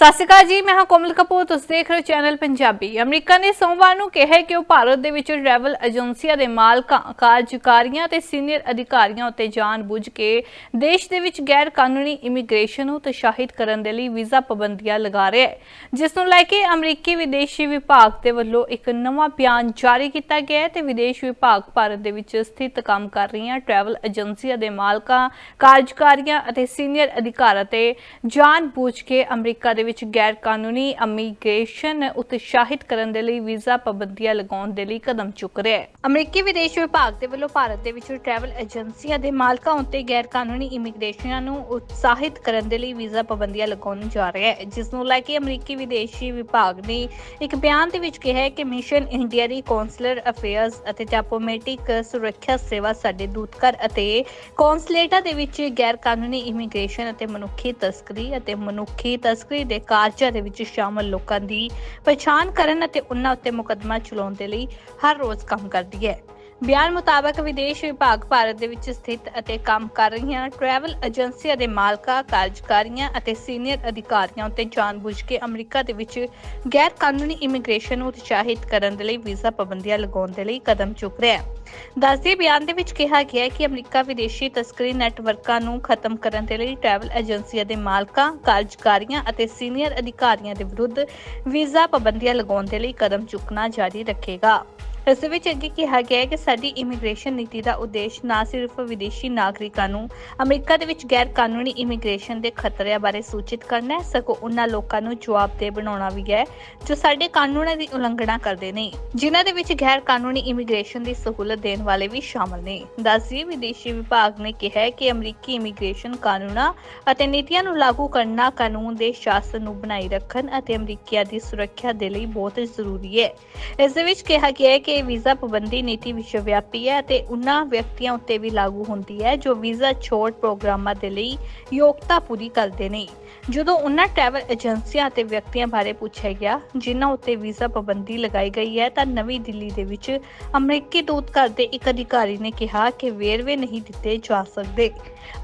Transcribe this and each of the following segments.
ਸਤਿ ਸ਼੍ਰੀ ਅਕਾਲ ਜੀ, ਮੈਂ ਹਾਂ ਕੋਮਲ ਕਪੂਰ, ਤੁਸੀਂ ਦੇਖ ਰਹੇ ਹੋ ਚੈਨਲ ਪੰਜਾਬੀ। ਅਮਰੀਕਾ ਨੇ ਸੋਮਵਾਰ ਨੂੰ ਕਿਹਾ ਕਿ ਉਹ ਭਾਰਤ ਦੇ ਵਿੱਚ ਟਰੈਵਲ ਏਜੰਸੀਆਂ ਦੇ ਮਾਲਕਾਂ, ਕਾਰਜਕਾਰੀਆਂ ਤੇ ਸੀਨੀਅਰ ਅਧਿਕਾਰੀਆਂ ਉੱਤੇ ਜਾਣਬੁੱਝ ਕੇ ਦੇਸ਼ ਦੇ ਵਿੱਚ ਗੈਰ ਕਾਨੂੰਨੀ ਇਮੀਗ੍ਰੇਸ਼ਨ ਨੂੰ ਉਤਸ਼ਾਹਿਤ ਕਰਨ ਦੇ ਲਈ ਵੀਜ਼ਾ ਪਾਬੰਦੀਆਂ ਲਗਾ ਰਿਹਾ ਹੈ। ਜਿਸ ਨੂੰ ਲੈ ਕੇ ਅਮਰੀਕੀ ਵਿਦੇਸ਼ੀ ਵਿਭਾਗ ਦੇ ਵੱਲੋਂ ਇੱਕ ਨਵਾਂ ਬਿਆਨ ਜਾਰੀ ਕੀਤਾ ਗਿਆ ਹੈ ਤੇ ਵਿਦੇਸ਼ ਵਿਭਾਗ ਭਾਰਤ ਦੇ ਵਿੱਚ ਸਥਿਤ ਕੰਮ ਕਰ ਰਹੀਆਂ ਟਰੈਵਲ ਏਜੰਸੀਆਂ ਦੇ ਮਾਲਕਾਂ, ਕਾਰਜਕਾਰੀਆਂ ਅਤੇ ਸੀਨੀਅਰ ਅਧਿਕਾਰਾਂ ਤੇ ਜਾਣਬੁੱਝ ਕੇ ਅਮਰੀਕਾ ਦੇ ਵਿੱਚ ਗੈਰ ਕਾਨੂੰਨੀ ਇਮੀਗ੍ਰੇਸ਼ਨ ਉਤਸ਼ਾਹਿਤ ਕਰਨ ਦੇ ਲਈ ਵੀਜ਼ਾ ਪਾਬੰਦੀਆਂ ਲਗਾਉਣ ਦੇ ਲਈ ਕਦਮ ਚੁੱਕ ਰਿਹਾ ਹੈ। ਅਮਰੀਕੀ ਵਿਦੇਸ਼ ਵਿਭਾਗ ਦੇ ਵੱਲੋਂ ਭਾਰਤ ਦੇ ਵਿੱਚ ਟਰੈਵਲ ਏਜੰਸੀਆਂ ਦੇ ਮਾਲਕਾਂ ਉੱਤੇ ਗੈਰ ਕਾਨੂੰਨੀ ਇਮੀਗ੍ਰੇਸ਼ਨ ਨੂੰ ਉਤਸ਼ਾਹਿਤ ਕਰਨ ਦੇ ਲਈ ਵੀਜ਼ਾ ਪਾਬੰਦੀਆਂ ਲਗਾਉਣ ਜਾ ਰਿਹਾ ਹੈ, ਜਿਸ ਨੂੰ ਲੈ ਕੇ ਅਮਰੀਕੀ ਵਿਦੇਸ਼ੀ ਵਿਭਾਗ ਨੇ ਇੱਕ ਬਿਆਨ ਦੇ ਵਿੱਚ ਕਿਹਾ ਹੈ ਕਿ ਮਿਸ਼ਨ ਇੰਡੀਆ ਦੀ ਕੌਂਸਲਰ ਅਫੇਅਰਸ ਅਤੇ ਡਿਪਲੋਮੈਟਿਕ ਸੁਰੱਖਿਆ ਸੇਵਾ ਸਾਡੇ ਦੂਤਘਰ ਅਤੇ ਕੌਂਸਲੇਟਾਂ ਦੇ ਵਿੱਚ ਗੈਰ ਕਾਨੂੰਨੀ ਇਮੀਗ੍ਰੇਸ਼ਨ ਅਤੇ ਮਨੁੱਖੀ ਤਸਕਰੀ ਅਤੇ ਮਨੁੱਖੀ ਤਸਕਰੀ ਦੇ ਕਾਰਜਾਂ ਦੇ ਵਿੱਚ ਸ਼ਾਮਲ ਲੋਕਾਂ ਦੀ ਪਛਾਣ ਕਰਨ ਅਤੇ ਉਹਨਾਂ ਉੱਤੇ ਮੁਕੱਦਮਾ ਚਲਾਉਣ ਦੇ ਲਈ ਹਰ ਰੋਜ਼ ਕੰਮ ਕਰਦੀ ਹੈ। ਬਿਆਨ ਮੁਤਾਬਕ ਵਿਦੇਸ਼ ਵਿਭਾਗ ਭਾਰਤ ਦੇ ਵਿੱਚ ਸਥਿਤ ਅਤੇ ਕੰਮ ਕਰ ਰਹੀਆਂ ਟਰੈਵਲ ਏਜੰਸੀਆਂ ਦੇ ਮਾਲਕਾਂ, ਕਾਰਜਕਾਰੀਆਂ ਅਤੇ ਸੀਨੀਅਰ ਅਧਿਕਾਰੀਆਂ ਉੱਤੇ ਜਾਣਬੁੱਝ ਕੇ ਅਮਰੀਕਾ ਦੇ ਵਿੱਚ ਗੈਰ ਕਾਨੂੰਨੀ ਇਮੀਗ੍ਰੇਸ਼ਨ ਨੂੰ ਉਤਸ਼ਾਹਿਤ ਕਰਨ ਦੇ ਲਈ ਵੀਜ਼ਾ ਪਾਬੰਦੀਆਂ ਲਗਾਉਣ ਦੇ ਲਈ ਕਦਮ ਚੁੱਕ ਰਿਹਾ ਹੈ। ਦੱਸਦੇ ਬਿਆਨ ਦੇ ਵਿੱਚ ਕਿਹਾ ਗਿਆ ਹੈ ਕਿ ਅਮਰੀਕਾ ਵਿਦੇਸ਼ੀ ਤਸਕਰੀ ਨੈਟਵਰਕਾਂ ਨੂੰ ਖਤਮ ਕਰਨ ਦੇ ਲਈ ਟਰੈਵਲ ਏਜੰਸੀਆਂ ਦੇ ਮਾਲਕਾਂ, ਕਾਰਜਕਾਰੀਆਂ ਅਤੇ ਸੀਨੀਅਰ ਅਧਿਕਾਰੀਆਂ ਦੇ ਵਿਰੁੱਧ ਵੀਜ਼ਾ ਪਾਬੰਦੀਆਂ ਲਗਾਉਣ ਦੇ ਲਈ ਕਦਮ ਚੁੱਕਣਾ ਜਾਰੀ ਰੱਖੇਗਾ। ਇਸ ਵਿੱਚ ਅੱਗੇ ਕਿਹਾ ਗਿਆ ਹੈ ਕਿ ਸਾਡੀ ਇਮੀਗ੍ਰੇਸ਼ਨ ਨੀਤੀ ਦਾ ਉਦੇਸ਼ ਨਾ ਸਿਰਫ ਵਿਦੇਸ਼ੀ ਨਾਗਰਿਕਾਂ ਨੂੰ ਅਮਰੀਕਾ ਦੇ ਵਿੱਚ ਗੈਰ ਕਾਨੂੰਨੀ ਇਮੀਗ੍ਰੇਸ਼ਨ ਦੇ ਖਤਰਿਆਂ ਬਾਰੇ ਸੂਚਿਤ ਕਰਨਾ ਹੈ, ਸਗੋਂ ਉਹਨਾਂ ਲੋਕਾਂ ਨੂੰ ਜਵਾਬਦੇਹ ਬਣਾਉਣਾ ਵੀ ਹੈ, ਜੋ ਸਾਡੇ ਕਾਨੂੰਨਾਂ ਦੀ ਉਲੰਘਣਾ ਕਰਦੇ ਨੇ, ਜਿਨ੍ਹਾਂ ਦੇ ਵਿੱਚ ਗੈਰ ਕਾਨੂੰਨੀ ਇਮੀਗ੍ਰੇਸ਼ਨ ਦੀ ਸਹੂਲਤ ਦੇਣ ਵਾਲੇ ਵੀ ਸ਼ਾਮਲ ਨੇ। ਦੱਸਦੀ ਵਿਦੇਸ਼ੀ ਵਿਭਾਗ ਨੇ ਕਿਹਾ ਹੈ ਕਿ ਅਮਰੀਕੀ ਇਮੀਗ੍ਰੇਸ਼ਨ ਕਾਨੂੰਨਾਂ ਅਤੇ ਨੀਤੀਆਂ ਨੂੰ ਲਾਗੂ ਕਰਨਾ ਕਾਨੂੰਨ ਦੇ ਸ਼ਾਸਨ ਨੂੰ ਬਣਾਈ ਰੱਖਣ ਅਤੇ ਅਮਰੀਕੀਆਂ ਦੀ ਸੁਰੱਖਿਆ ਦੇ ਲਈ ਬਹੁਤ ਜ਼ਰੂਰੀ ਹੈ। ਇਸ ਦੇ ਵਿੱਚ ਕਿਹਾ ਗਿਆ ਹੈ ਕਿ ਇਹ ਵੀਜ਼ਾ ਪਾਬੰਦੀ ਨੀਤੀ ਵਿਸ਼ਵ ਵਿਆਪੀ ਹੈ ਅਤੇ ਉਹਨਾਂ ਵਿਅਕਤੀਆਂ ਉੱਤੇ ਵੀ ਲਾਗੂ ਹੁੰਦੀ ਹੈ ਜੋ ਵੀਜ਼ਾ ਛੋਟ ਪ੍ਰੋਗਰਾਮਾਂ ਦੇ ਲਈ ਯੋਗਤਾ ਪੂਰੀ ਕਰਦੇ ਨੇ। ਜਦੋਂ ਉਹਨਾਂ ਟਰੈਵਲ ਏਜੰਸੀਆਂ ਅਤੇ ਵਿਅਕਤੀਆਂ ਬਾਰੇ ਪੁੱਛਿਆ ਗਿਆ, ਜਿਨ੍ਹਾਂ ਉੱਤੇ ਵੀਜ਼ਾ ਪਾਬੰਦੀ ਲਗਾਈ ਗਈ ਹੈ, ਤਾਂ ਨਵੀਂ ਦਿੱਲੀ ਦੇ ਵਿੱਚ ਅਮਰੀਕੀ ਦੂਤਘਰ ਦੇ ਇੱਕ ਅਧਿਕਾਰੀ ਨੇ ਕਿਹਾ ਕਿ ਵੇਰਵੇ ਨਹੀਂ ਦਿੱਤੇ ਜਾ ਸਕਦੇ।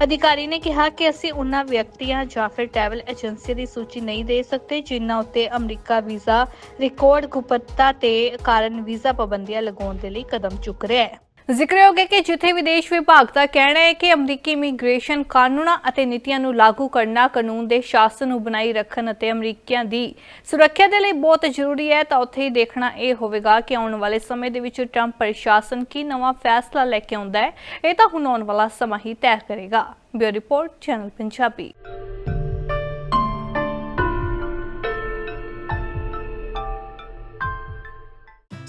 ਅਧਿਕਾਰੀ ਨੇ ਕਿਹਾ ਕਿ ਅਸੀਂ ਉਹਨਾਂ ਵਿਅਕਤੀਆਂ ਜਾਂ ਫਿਰ ਟਰੈਵਲ ਏਜੰਸੀ ਦੀ ਸੂਚੀ ਨਹੀਂ ਦੇ ਸਕਦੇ, ਜਿਨ੍ਹਾਂ ਉੱਤੇ ਅਮਰੀਕਾ ਵੀਜ਼ਾ ਰਿਕਾਰਡ ਗੁਪਤਤਾ ਤੇ ਕਾਰਨ ਵੀਜ਼ਾ ਪਾਬੰਦੀਆਂ ਲਗਾਉਣ ਦੇ ਲਈ ਕਦਮ ਚੁੱਕ ਰਿਹਾ ਹੈ। ਜ਼ਿਕਰਯੋਗ ਹੈ ਕਿ ਜਿੱਥੇ ਵਿਦੇਸ਼ ਵਿਭਾਗ ਦਾ ਕਹਿਣਾ ਹੈ ਕਿ ਅਮਰੀਕੀ ਇਮੀਗ੍ਰੇਸ਼ਨ ਕਾਨੂੰਨਾਂ ਅਤੇ ਨੀਤੀਆਂ ਨੂੰ ਲਾਗੂ ਕਰਨਾ ਕਾਨੂੰਨ ਦੇ ਸ਼ਾਸਨ ਨੂੰ ਬਣਾਈ ਰੱਖਣ ਅਤੇ ਅਮਰੀਕੀਆਂ ਦੀ ਸੁਰੱਖਿਆ ਦੇ ਲਈ ਬਹੁਤ ਜ਼ਰੂਰੀ ਹੈ, ਤਾਂ ਉੱਥੇ ਹੀ ਦੇਖਣਾ ਇਹ ਹੋਵੇਗਾ ਕਿ ਆਉਣ ਵਾਲੇ ਸਮੇਂ ਦੇ ਵਿੱਚ ਟਰੰਪ ਪ੍ਰਸ਼ਾਸਨ ਕੀ ਨਵਾਂ ਫੈਸਲਾ ਲੈ ਕੇ ਆਉਂਦਾ ਹੈ, ਇਹ ਤਾਂ ਹੁਣ ਆਉਣ ਵਾਲਾ ਸਮਾਂ ਹੀ ਤੈਅ ਕਰੇਗਾ। Bureau report, channel Punjabi.